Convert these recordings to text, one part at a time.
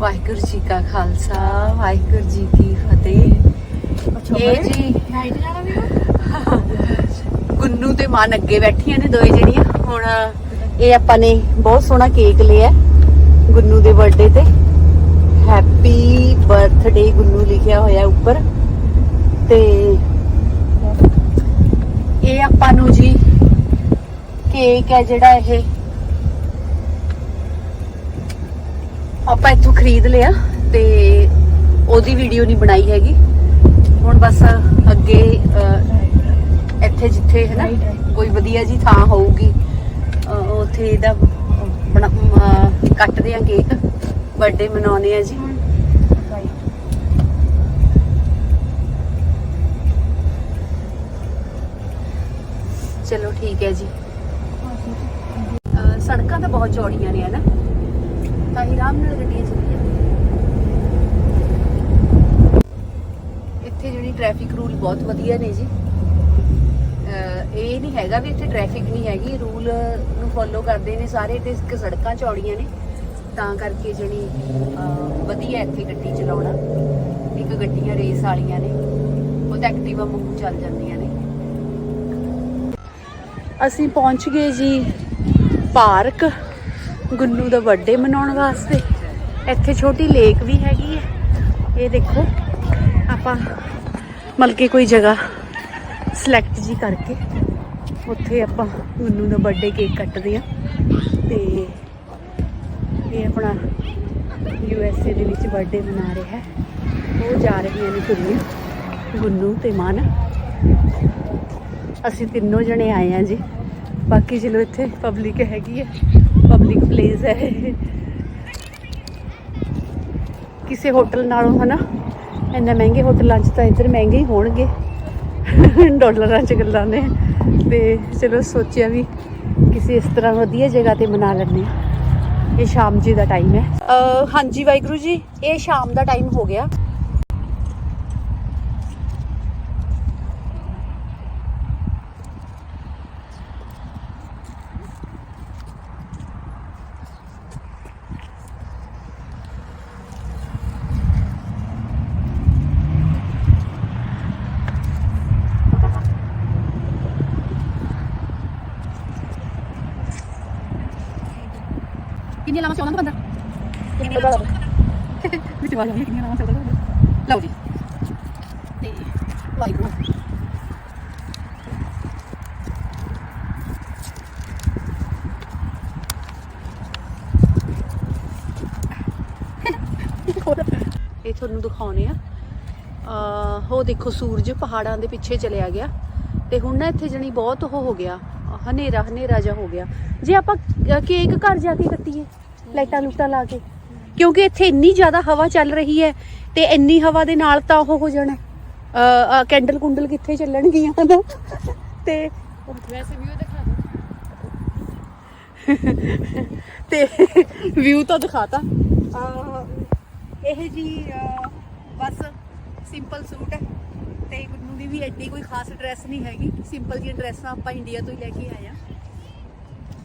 ਵਾਹਿਗੁਰੂ ਜੀ ਕਾ ਖਾਲਸਾ ਵਾਹਿਗੁਰੂ ਜੀ ਕੀ ਫਤਿਹ। ਇਹ ਜੀ ਗੁੰਨੂ ਤੇ ਮਾਨ ਅੱਗੇ ਬੈਠੀਆਂ ਨੇ ਦੋਏ ਜਿਹੜੀਆਂ ਹੁਣ ਇਹ ਆਪਾਂ ਨੇ ਬਹੁਤ ਸੋਹਣਾ ਕੇਕ ਲਿਆ ਗੁੰਨੂ ਦੇ ਬਰਥਡੇ ਤੇ। ਹੈਪੀ ਬਰਥਡੇ ਗੁੰਨੂ ਲਿਖਿਆ ਹੋਇਆ ਉੱਪਰ। ਤੇ ਇਹ ਆਪਾਂ ਨੂੰ ਜੀ ਕੇਕ ਹੈ ਜਿਹੜਾ ਇਹ ਆਪਾਂ ਇੱਥੋਂ ਖਰੀਦ ਲਿਆ ਤੇ ਉਹਦੀ ਵੀਡੀਓ ਨਹੀਂ ਬਣਾਈ ਹੈਗੀ। ਹੁਣ ਬਸ ਅੱਗੇ ਇੱਥੇ ਜਿੱਥੇ ਹੈ ਨਾ. ਕੋਈ ਵਧੀਆ ਜੀ ਥਾਂ ਹੋਊਗੀ ਉੱਥੇ ਇਹਦਾ ਕੱਟਦੇ ਆ ਕੇਕ ਬਰਥਡੇ ਮਨਾਉਣੇ ਆ ਜੀ। ਚਲੋ ਠੀਕ ਹੈ ਜੀ। ਸੜਕਾਂ ਤਾਂ ਬਹੁਤ ਚੌੜੀਆਂ ਨੇ ਹਨਾ ਤਾਂ ਹੀ ਆਰਾਮ ਨਾਲ ਗੱਡੀਆਂ ਚੱਲਦੀਆਂ। ਇੱਥੇ ਜਿਹੜੀ ਟ੍ਰੈਫਿਕ ਰੂਲ ਬਹੁਤ ਵਧੀਆ ਨੇ ਜੀ। ਇਹ ਨਹੀਂ ਹੈਗਾ ਵੀ ਇੱਥੇ ਟ੍ਰੈਫਿਕ ਨਹੀਂ ਹੈਗੀ ਰੂਲ ਨੂੰ ਫੋਲੋ ਕਰਦੇ ਨੇ ਸਾਰੇ, ਤੇ ਸੜਕਾਂ ਚੌੜੀਆਂ ਨੇ। ਤਾਂ ਕਰਕੇ ਜਿਹੜੀ ਵਧੀਆ ਇੱਥੇ ਗੱਡੀ ਚਲਾਉਣਾ। ਇੱਕ ਗੱਡੀਆਂ ਰੇਸ ਵਾਲੀਆਂ ਨੇ। ਉਹ ਤਾਂ ਐਕਟਿਵਾ ਵਾਂਗੂ ਚੱਲ ਜਾਂਦੀਆਂ ਨੇ। ਅਸੀਂ ਪਹੁੰਚ ਗਏ ਜੀ ਪਾਰਕ। ਗੁੰਨੂ ਦਾ ਬਰਥਡੇ ਮਨਾਉਣ ਵਾਸਤੇ। ਇੱਥੇ ਛੋਟੀ ਲੇਕ ਵੀ ਹੈਗੀ ਹੈ। ਇਹ ਦੇਖੋ, ਆਪਾਂ ਮਤਲਬ ਕਿ ਕੋਈ ਜਗ੍ਹਾ ਸਿਲੈਕਟ ਜੀ ਕਰਕੇ ਉੱਥੇ ਆਪਾਂ ਗੁੰਨੂ ਦਾ ਬਰਥਡੇ ਕੇਕ ਕੱਟਦੇ ਆ ਤੇ ਇਹ ਆਪਣਾ ਯੂ ਐਸ ਏ ਦੇ ਵਿੱਚ ਬਰਥਡੇ ਮਨਾ ਰਿਹਾ ਹੈ। ਉਹ ਜਾ ਰਹੀਆਂ ਨੇ ਕੁੜੀਆਂ ਗੁੰਨੂ ਤੇ ਮਨ। ਅਸੀਂ ਤਿੰਨੋਂ ਜਣੇ ਆਏ ਆ ਜੀ। ਬਾਕੀ ਚਲੋ ਇੱਥੇ ਪਬਲਿਕ ਹੈਗੀ ਹੈ। ਪਬਲਿਕ ਪਲੇਸ ਹੈ। ਕਿਸੇ ਹੋਟਲ ਨਾਲੋਂ ਹਨਾ, ਇੰਨਾ ਮਹਿੰਗੇ ਹੋਟਲਾਂ 'ਚ ਤਾਂ ਇੱਧਰ ਮਹਿੰਗੇ ਹੀ ਹੋਣਗੇ। ਡਾਲਰਾਂ 'ਚ ਗੱਲਾਂ ਨੇ। ਤੇ ਚਲੋ ਸੋਚਿਆ ਵੀ ਕਿਸੇ ਇਸ ਤਰ੍ਹਾਂ ਵਧੀਆ ਜਗ੍ਹਾ ਤੇ ਮਨਾ ਲੈਂਦੇ ਇਹ ਸ਼ਾਮ ਜੀ ਦਾ ਟਾਈਮ ਹੈ। ਹਾਂਜੀ ਵਾਹਿਗੁਰੂ ਜੀ, ਇਹ ਸ਼ਾਮ ਦਾ ਟਾਈਮ ਹੋ ਗਿਆ। ਕਿੰਨੀ ਲਾਵਾਂ 14 ਤੋਂ 15 ਕਿੰਨੀ ਲਾਵਾਂ ਵਿੱਚ ਵਾਲਾ ਵੀ ਕਿੰਨੀ ਲਾਵਾਂ 14 ਤੋਂ ਲਓ ਜੀ। ਤੇ ਵਾਹਿਗੁਰੂ। ਇਹ ਤੁਹਾਨੂੰ ਦਿਖਾਉਣੇ ਆ। ਅਹ ਉਹ ਦੇਖੋ ਸੂਰਜ ਪਹਾੜਾਂ ਦੇ ਪਿੱਛੇ ਚਲਿਆ ਗਿਆ। ਤੇ ਹੁਣ ਨਾ ਇੱਥੇ ਜਣੀ ਬਹੁਤ ਉਹ ਹੋ ਗਿਆ। ਹਨੇਰਾ ਹਨੇਰਾ ਜਿਹਾ ਹੋ ਗਿਆ। ਜੇ ਆਪਾਂ ਕੇਕ ਘਰ ਜਾ ਕੇ ਕੱਟੀਏ। ਲਾਈਟਾਂ ਲੂਟਾਂ ਲਾ ਕੇ। ਕਿਉਂਕਿ ਇੱਥੇ ਇੰਨੀ ਜ਼ਿਆਦਾ ਹਵਾ ਚੱਲ ਰਹੀ ਹੈ ਤੇ ਇੰਨੀ ਹਵਾ ਦੇ ਨਾਲ ਤਾਂ ਉਹ ਹੋ ਜਾਣਾ। ਕੈਂਡਲ ਕੁੰਡਲ ਕਿੱਥੇ ਚੱਲਣਗੀਆਂ ਨਾ ਤੇ ਵੈਸੇ ਵੀ ਉਹ ਦਿਖਾ ਦੋ ਤੇ ਵਿਊ ਤਾਂ ਦਿਖਾਤਾ। ਇਹ ਜੀ ਬਸ ਸਿੰਪਲ ਸੂਟ ਹੈ। ਤੇ ਗੁੰਨੂ ਦੀ ਵੀ ਐਡੀ ਕੋਈ ਖਾਸ ਡਰੈਸ ਨਹੀਂ ਹੈਗੀ। ਸਿੰਪਲ ਜਿਹੀ ਡਰੈਸਾਂ ਆਪਾਂ ਇੰਡੀਆ ਤੋਂ ਹੀ ਲੈ ਕੇ ਆਏ ਆ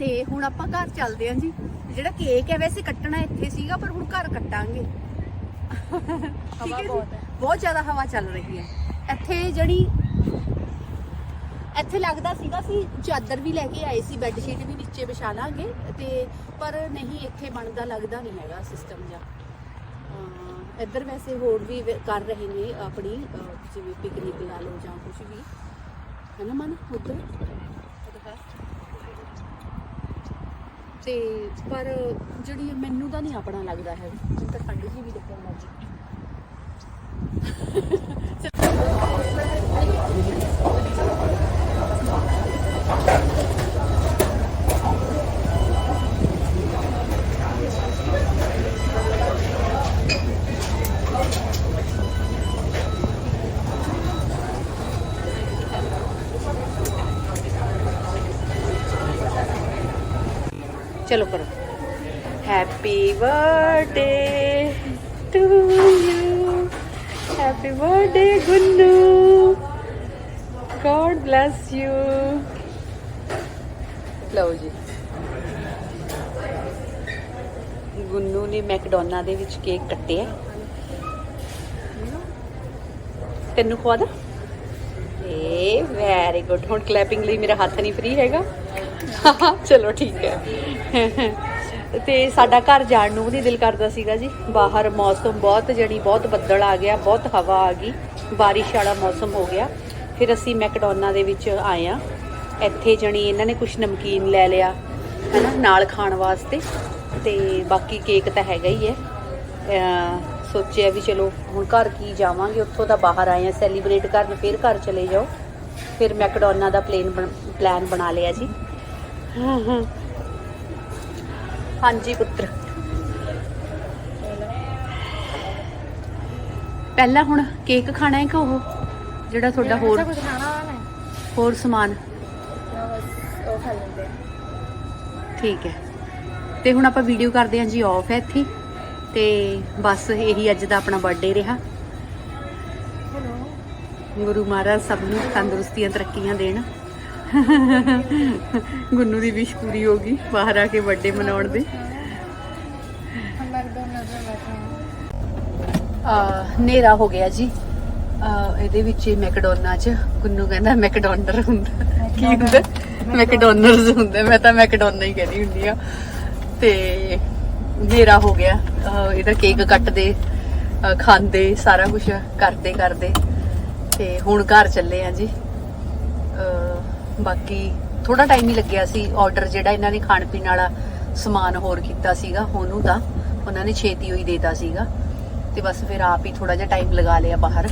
ਤੇ ਹੁਣ ਆਪਾਂ ਘਰ ਚੱਲਦੇ ਆਂ ਜੀ। ਜਿਹੜਾ ਕੇਕ ਹੈ ਵੈਸੇ ਕੱਟਣਾ ਇੱਥੇ ਸੀਗਾ ਪਰ ਹੁਣ ਘਰ ਕੱਟਾਂਗੇ। ਠੀਕ ਹੈ ਜੀ? ਬਹੁਤ ਹੈ। ਬਹੁਤ ਜ਼ਿਆਦਾ ਹਵਾ ਚੱਲ ਰਹੀ ਹੈ। ਇੱਥੇ ਜਿਹੜੀ ਇੱਥੇ ਲੱਗਦਾ ਸੀਗਾ ਸੀ ਚਾਦਰ ਵੀ ਲੈ ਕੇ ਆਏ ਸੀ ਬੈੱਡ ਸ਼ੀਟ ਵੀ ਨੀਚੇ ਵਿਛਾ ਲਾਂਗੇ ਤੇ ਪਰ ਨਹੀਂ ਇੱਥੇ ਬਣਦਾ ਲੱਗਦਾ ਨਹੀਂ ਹੈਗਾ ਸਿਸਟਮ ਜਾਂ ਇੱਧਰ ਵੈਸੇ ਹੋਰ ਵੀ ਵ- ਕਰ ਰਹੇ ਨੇ ਆਪਣੀ ਅਹ, ਜਿਵੇਂ ਪਿਕਨਿਕ ਲਾ ਲਓ ਜਾਂ ਕੁਝ ਵੀ। ਹੈ ਨਾ ਮਨ ਉੱਧਰ? ਤੇ ਪਰ ਜਿਹੜੀ ਮੈਨੂੰ ਤਾਂ ਨਹੀਂ ਆਪਣਾ ਲੱਗਦਾ ਹੈ, ਮੈਨੂੰ ਤਾਂ ਠੰਡ ਜੀ ਵੀ ਲੱਗਣ ਲੱਗ ਚਲੋ ਕਰੋ। Happy birthday to you happy birthday Gunnu. God bless you ਲਓ ਜੀ। ਗੁੰਨੂ ਨੇ ਮੈਕਡੋਨਾ ਦੇ ਵਿੱਚ ਕੇਕ ਕੱਟਿਆ। ਤੈਨੂੰ ਖਵਾ ਦਾਂ? ਏ ਵੈਰੀ ਗੁੱਡ ਹੁਣ ਕਲੈਪਿੰਗ ਲਈ ਮੇਰਾ ਹੱਥ ਨਹੀਂ ਫ੍ਰੀ ਹੈਗਾ। ਚਲੋ ਠੀਕ ਹੈ। ਤੇ ਸਾਡਾ ਘਰ ਜਾਣ ਨੂੰ ਵੀ ਨਹੀਂ ਦਿਲ ਕਰਦਾ ਸੀਗਾ ਜੀ। ਬਾਹਰ ਮੌਸਮ ਬਹੁਤ ਜਣੀ ਬਹੁਤ ਬੱਦਲ ਆ ਗਿਆ, ਬਹੁਤ ਹਵਾ ਆ ਗਈ। ਬਾਰਿਸ਼ ਵਾਲਾ ਮੌਸਮ ਹੋ ਗਿਆ। ਫਿਰ ਅਸੀਂ ਮੈਕਡੋਨਾ ਦੇ ਵਿੱਚ ਆਏ ਆ ਇੱਥੇ ਜਣੀ ਇਹਨਾਂ ਨੇ ਕੁਝ ਨਮਕੀਨ ਲੈ ਲਿਆ, ਹੈਨਾ, ਨਾਲ ਖਾਣ ਵਾਸਤੇ। ਤੇ ਬਾਕੀ ਕੇਕ ਤਾਂ ਹੈਗਾ ਹੀ ਹੈ। ਸੋਚਿਆ ਵੀ ਚਲੋ, ਹੁਣ ਘਰ ਕੀ ਜਾਵਾਂਗੇ? ਉੱਥੋਂ ਦਾ ਬਾਹਰ ਆਏ ਆ ਸੈਲੀਬ੍ਰੇਟ ਕਰਨ, ਫਿਰ ਘਰ ਚਲੇ ਜਾਓ। ਫਿਰ ਮੈਕਡੋਨਾ ਦਾ ਪਲੇਨ ਪਲਾਨ ਬਣਾ ਲਿਆ ਜੀ। ਹਾਂ ਹਾਂਜੀ ਪੁੱਤਰ। ਪਹਿਲਾਂ ਹੁਣ ਕੇਕ ਖਾਣਾ ਹੈ ਕਿ ਉਹ? ਜਿਹੜਾ ਤੁਹਾਡਾ ਹੋਰ ਕੁਝ ਖਾਣਾ ਹੋਰ ਸਮਾਨ? ਬਸ ਉਹ ਖਾ ਲੈਂਦੇ ਠੀਕ ਹੈ। ਤੇ ਹੁਣ ਆਪਾਂ ਵੀਡੀਓ ਕਰਦੇ ਹਾਂ ਜੀ ਆਫ ਹੈ ਇੱਥੇ। ਤੇ ਬਸ ਇਹੀ ਅੱਜ ਦਾ ਆਪਣਾ ਬਰਥਡੇ ਰਿਹਾ। ਹੈਲੋ ਗੁਰੂ ਮਹਾਰਾਜ ਸਭ ਨੂੰ ਤੰਦਰੁਸਤੀਆਂ ਤਰੱਕੀਆਂ ਦੇਣ। ਗੁੰਨੂ ਦੀ ਵਿਸ਼ ਪੂਰੀ ਹੋ ਗਈ, ਬਾਹਰ ਆ ਕੇ ਬਰਥਡੇ ਮਨਾਉਣ ਦੇ। ਨੇਰਾ ਹੋ ਗਿਆ ਜੀ। ਇਹਦੇ ਵਿੱਚ ਹੀ ਮੈਕਡੋਨਾ ਚ, ਗੁੰਨੂ ਕਹਿੰਦਾ ਮੈਕਡੋਨਰ ਹੁੰਦਾ। ਕੀ ਹੁੰਦਾ? ਮੈਕਡੋਨਰਸ ਹੁੰਦੇ, ਮੈਂ ਤਾਂ ਮੈਕਡੋਨਾ ਹੀ ਕਹਿੰਦੀ ਹੁੰਦੀ ਆ। ਤੇ ਨੇਰਾ ਹੋ ਗਿਆ। ਇਹਦਾ ਕੇਕ ਕੱਟਦੇ ਖਾਂਦੇ, ਸਾਰਾ ਕੁਝ ਕਰਦੇ ਕਰਦੇ ਤੇ ਹੁਣ ਘਰ ਚੱਲੇ ਆ ਜੀ। ਬਾਕੀ ਥੋੜਾ ਟਾਈਮ ਹੀ ਲੱਗਿਆ ਸੀ ਆਰਡਰ ਜਿਹੜਾ ਇਹਨਾਂ ਨੇ ਖਾਣ ਪੀਣ ਵਾਲਾ ਸਮਾਨ ਹੋਰ ਕੀਤਾ ਸੀਗਾ, ਉਹਨੂੰ ਤਾਂ ਉਹਨਾਂ ਨੇ ਛੇਤੀ ਹੋਈ ਦੇਤਾ ਸੀਗਾ। ਤੇ ਬਸ ਫਿਰ ਆਪ ਹੀ ਥੋੜਾ ਜਿਹਾ ਟਾਈਮ ਲਗਾ ਲਿਆ ਬਾਹਰ,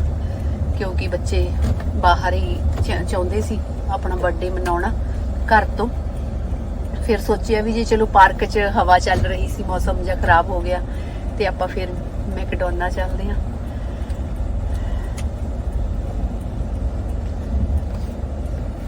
ਕਿਉਂਕਿ ਬੱਚੇ ਬਾਹਰ ਹੀ ਚਾਹੁੰਦੇ ਸੀ ਆਪਣਾ ਬਰਥਡੇ ਮਨਾਉਣਾ ਘਰ ਤੋਂ। ਫਿਰ ਸੋਚਿਆ ਵੀ ਜੇ ਚਲੋ ਪਾਰਕ 'ਚ ਹਵਾ ਚੱਲ ਰਹੀ ਸੀ, ਮੌਸਮ ਜਿਹਾ ਖਰਾਬ ਹੋ ਗਿਆ, ਤੇ ਆਪਾਂ ਫਿਰ ਮੈਕਡੋਨਾ ਚੱਲਦੇ ਹਾਂ।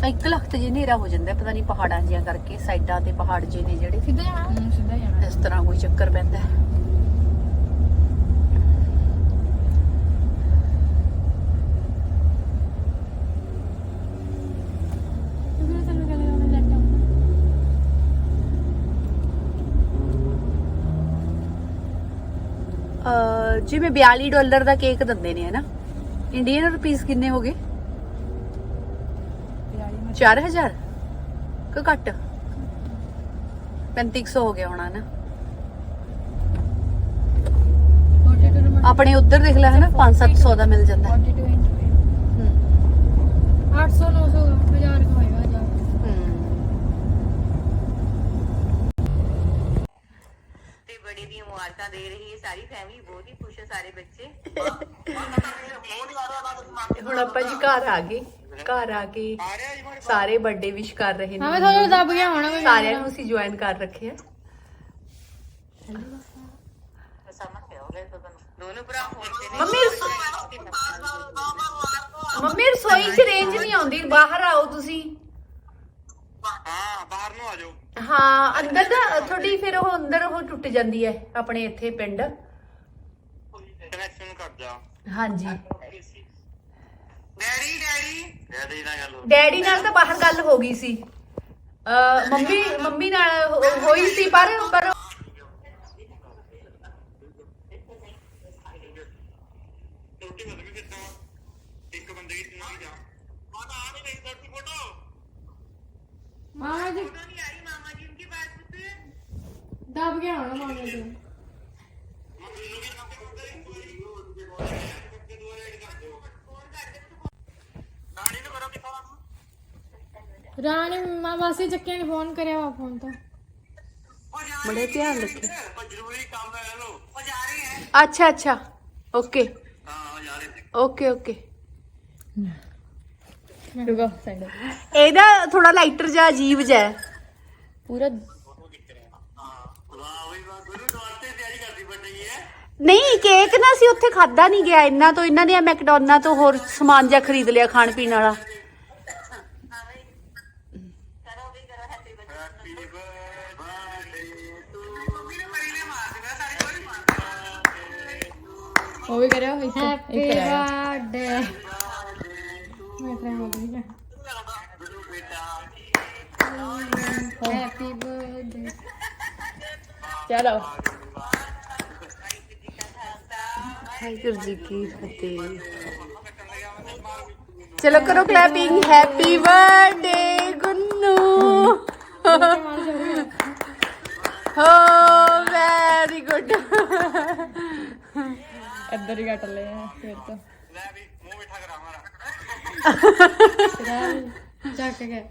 ਸਾਈਕਲ ਹੱਥ ਜੇ ਹਨੇਰਾ ਹੋ ਜਾਂਦਾ ਪਤਾ ਨਹੀਂ ਪਹਾੜਾਂ ਜਿਹਾ ਕਰਕੇ ਸਾਈਡਾਂ ਤੇ ਪਹਾੜ ਜੇ ਨੇ ਜਿਹੜੇ। ਸਿੱਧਾ ਜਾਣਾ। ਇਸ ਤਰ੍ਹਾਂ ਕੋਈ ਚੱਕਰ ਪੈਂਦਾ। ਜਿਵੇਂ 42 ਡਾਲਰ ਦਾ ਕੇਕ ਦਿੰਦੇ ਨੇ ਹਨਾ? ਇੰਡੀਅਨ ਰੁਪੀਸ ਕਿੰਨੇ ਹੋ ਗਏ? 4000 ਕਿ ਘੱਟ? 3500 ਹੋ ਗਿਆ ਹੋਣਾ ਨਾ। ਆਪਣੇ ਉੱਧਰ ਦੇਖ ਲੈ ਹੈ ਨਾ 5-700 ਦਾ ਮਿਲ ਜਾਂਦਾ। ਹੈ। 800 900 1000 ਹੋਏਗਾ ਬੜੇ ਦੀ ਮੁਬਾਰਕਾਂ ਦੇ ਰਹੀ ਹੈ ਸਾਰੀ ਫੈਮਿਲੀ ਬਹੁਤ ਹੀ ਖੁਸ਼ ਹੈ ਸਾਰੇ ਬੱਚੇ। ਹੁਣ ਆਪਾਂ ਜੀ ਘਰ ਆ ਗਏ ਘਰ ਆ ਕੇ ਸਾਰੇ ਬਰਥਡੇ ਵਿਸ਼ ਕਰ ਰਹੇ ਨੇ। ਹਾਂ ਮੈਂ ਤੁਹਾਨੂੰ ਦੱਬ ਗਿਆ ਹੋਣਾ ਨੂੰ ਅਸੀਂ ਜੁਆਇਨ ਕਰ ਰੱਖਿਆ ਦੋਨੋਂ ਮੰਮੀ ਰਸੋਈ ਚ ਰੇਂਜ ਨਹੀਂ ਆਉਂਦੀ ਬਾਹਰ ਆਓ ਤੁਸੀਂ। ਹਾਂ ਬਾਹਰ ਨੂੰ ਆ ਜਾਓ। ਹਾਂ ਅੰਦਰ ਦਾ ਤੁਹਾਡੀ ਫਿਰ ਉਹ ਅੰਦਰ ਉਹ ਟੁੱਟ ਜਾਂਦੀ ਹੈ ਆਪਣੇ ਇੱਥੇ ਪਿੰਡ। ਕਨੈਕਸ਼ਨ ਕਰ ਜਾ। ਹਾਂਜੀ। Daddy daddy. ਡੈਡੀ ਨਾਲ ਗੱਲ ਹੋ ਡੈਡੀ ਨਾਲ ਤਾਂ ਬਾਹਰ ਗੱਲ ਹੋ ਗਈ ਸੀ। ਅ ਮੰਮੀ ਮੰਮੀ ਨਾਲ ਹੋ- ਹੋਈ ਸੀ ਪਰ ਪਰ ਛੋਟੀ ਮਤਲਬ ਕਿੱਦਾਂ ਇੱਕ ਬੰਦੇ ਦੀ ਕਿੰਨਾ ਜਾ ਮਾਤਾ ਆ ਨਹੀਂ ਰਹੀ ਸਰ ਫੋਟੋ मामा जी ਨਹੀਂ ਆਈ ਮਾਮਾ ਜੀ ਉਨਕੀ ਬਾਤ ਪੁੱਤ दब गया होना मामा जी ਮੈਨੂੰ ਵੀ ਕੰਮ ਕਰਦਾ ਇੱਕ ਵਾਰੀ ਕਰਕੇ ਦੋ ਰੇਡ ਕਰ ਦਿਓ ਨਾਨੀ ਨੂੰ ਕਰੋ ਕਿਥੋਂ रानी मासी चक्के ने फोन करे हुआ फोन तो ਬੜੇ ਧਿਆਨ ਰੱਖੇ ਉਹ ਜ਼ਰੂਰੀ ਕੰਮ ਹੈ ਲੋ ਉਹ ਜਾ ਰਹੇ ਹੈ ਅੱਛਾ ਅੱਛਾ ਓਕੇ ਹਾਂ ਉਹ ਜਾ ਰਹੇ ਸੀ ਓਕੇ ਓਕੇ रुको साइड ਇਹਦਾ ਥੋੜਾ ਲਾਈਟਰ ਜਿਹਾ ਅਜੀਬ ਜਿਹਾ ਹੈ पूरा ਹਾਂ ਵਾਹ ਵੀ ਵਾਹ ਗੁਰੂ ਦੁਆਰ ਤੇ ਤਿਆਰੀ ਕਰਦੀ ਬੱਟੀ ਹੈ ਨਹੀਂ ਕੇਕ ਨਾ ਸੀ ਉੱਥੇ ਖਾਦਾ ਨਹੀਂ ਗਿਆ ਇੰਨਾ ਤੋਂ ਇਹਨਾਂ ਨੇ ਮੈਕਡੋਨਾ ਤੋਂ ਹੋਰ ਸਮਾਨ ਜਿਹਾ ਖਰੀਦ ਲਿਆ ਖਾਣ ਪੀਣ ਵਾਲਾ ਹੈਪੀ ਬਰਥਡੇ ਟੂ ਮੰਮੀ ਨੇ ਚਲੋ। ਵਾਹਿਗੁਰੂ ਜੀ ਕੀ ਫਤਿਹ। ਚਲੋ ਕਰੋ ਕਲੈਪਿੰਗ ਹੈਪੀ ਬਰਥਡੇ ਗੁੰਨੂ। ਹੋ ਵੈਰੀ ਗੁੱਡ ਇੱਧਰ ਹੀ ਕੱਟ ਲਿਆ ਫਿਰ ਤੋਂ ਲੈ ਵੀ ਮੂੰਹ ਮਿੱਠਾ ਕਰਾ ਮਾਰਾ ਚੱਕ ਕੇ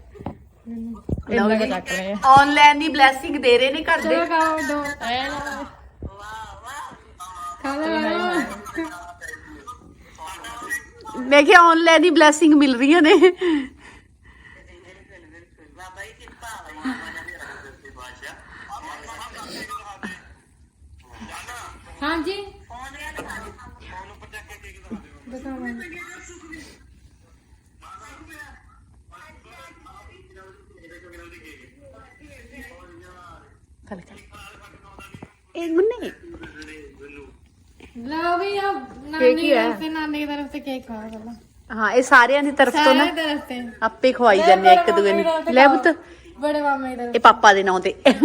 ਲਓ ਇੰਨਾ ਕੁ ਜੀ। ਚੱਕ ਲਿਆ ਆਨਲਾਈਨ ਦੀ ਬਲੇਸਿੰਗ ਦੇ ਰਹੇ ਨੇ ਘਰ ਦੇ। ਚਲੋ ਖਾਓ ਦੋ। ਐ ਨਾ ਖਾ ਲੈ ਮੈਂ ਕਿਹਾ ਆਨਲਾਈਨ ਦੀ ਬਲੇਸਿੰਗ ਮਿਲ ਰਹੀਆਂ ਨੇ। ਬਾਬਾ ਜੀ ਕਿਰਪਾ ਹੋਈ ਹਾਂਜੀ। ਫੋਨ ਰਿਆ ਦਿਖਾ ਦੇ ਫੋਨ ਉੱਪਰ ਚੱਕ ਕੇ ਕੇਕ ਫਲ ਕਰ ਇਹ ਗੁੰਨੇ ਲਓ ਵੀ ਆ ਕੀ ਨਾਨੀ ਹੈ? ਤਰਫ ਤੇ ਨਾਨੀ ਦੀ ਤਰਫ ਤੇ ਕੇਕ ਖਾਓ ਪਹਿਲਾਂ ਹਾਂ ਇਹ ਸਾਰਿਆਂ ਦੀ ਤਰਫ ਤੋਂ ਨਾ ਸਾਰੇ ਤਰਫ ਤੇ ਆਪੇ ਖਵਾਈ ਜਾਂਦੇ ਆ ਇੱਕ ਦੂਏ ਨੂੰ ਲੈ ਪੁੱਤ ਬੜੇ ਮਾਮੇ ਦੀ ਇਹ ਪਾਪਾ ਦੇ ਨਾਂ ਤੇ ਤਰਫ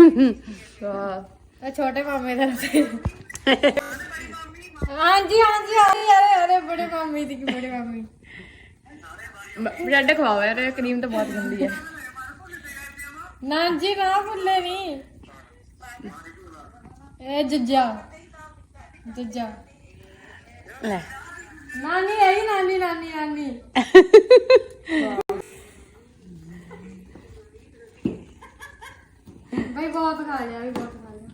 ਇਹ ਛੋਟੇ ਮਾਮੇ ਦੀ ਤਰਫ ਤੇ ਹਾਂਜੀ ਹਾਂਜੀ ਅਰੇ ਅਰੇ ਅਰੇ ਬੜੇ ਮਾਮੇ ਦੀ ਬੜੇ ਮਾਮੇ ਬ੍ਰੈਡ ਖਵਾਓ ਯਾਰ ਕਰੀਮ ਤਾਂ ਬਹੁਤ ਗੰਦੀ ਹੈ ਨਾ ਜੀ ਨਾ ਭੁੱਲੇ ਨਹੀਂ ਇਹ ਜੱਜਾ। ਜੱਜਾ। ਲੈ। ਨਾਨੀ ਆਈ ਨਾਨੀ ਨਾਨੀ ਨਾਨੀ। ਭਾਈ ਬਹੁਤ ਖਾ ਲਿਆ ਵੀ ਬਹੁਤ ਖਾ ਲਿਆ।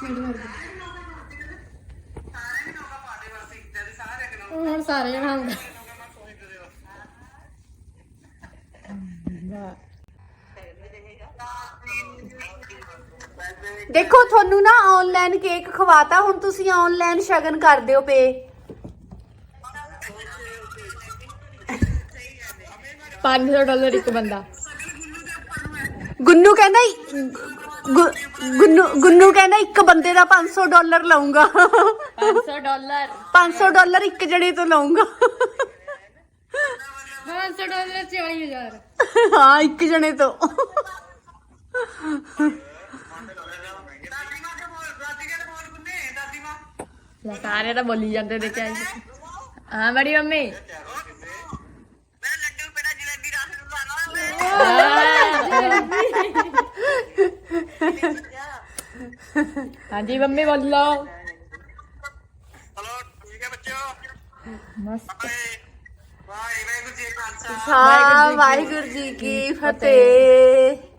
ਛੇੜ ਮਾਰ ਹੁਣ ਸਾਰੇ ਖਾਂਦੇ ਦੇਖੋ ਤੁਹਾਨੂੰ ਨਾ ਆਨਲਾਈਨ ਕੇਕ ਖਵਾਤਾ ਹੁਣ ਤੁਸੀਂ ਆਨਲਾਈਨ ਸ਼ਗਨ ਕਰ ਦਿਓ ਪੇ 500 ਡਾਲਰ ਇੱਕ ਬੰਦਾ। ਗੁੰਨੂ ਕਹਿੰਦਾ ਗੁ- ਗੁੰਨੂ ਗੁੰਨੂ ਕਹਿੰਦਾ ਇੱਕ ਬੰਦੇ ਦਾ 500 ਡਾਲਰ ਲਊਂਗਾ। 500 ਡਾਲਰ। 500 ਡਾਲਰ ਇੱਕ ਜਣੇ ਤੋਂ ਲਊਂਗਾ। 500 ਡਾਲਰ 40000 ਹਾਂ ਇੱਕ ਜਣੇ ਤੋਂ ਦਾਦੀ ਮਾਂ ਕੇ ਬੋਲ ਦਾਦੀ ਕੇ ਬੋਲ ਗੁੰਨੇ ਦਾਦੀ ਸਾਰੇ ਤਾਂ ਬੋਲੀ ਜਾਂਦੇ ਦੇਖਿਆ ਹਾਂ ਬੜੀ ਮੰਮੀ। ਮੈਂ ਲੱਡੂ ਪੇੜਾ ਜਲੇਬੀ ਰਸ ਨੂੰ ਹਾਂਜੀ ਮੰਮੀ ਬੋਲੋ। ਹਲੋ ਠੀਕ ਹੈ ਬੱਚੋ ਮਸਤ ਬਾਏ ਬਾਏ ਵਾਹਿਗੁਰੂ ਜੀ ਕਾ ਖਾਲਸਾ ਹਾਂ ਵਾਹਿਗੁਰੂ ਜੀ ਕੀ ਫਤਿਹ।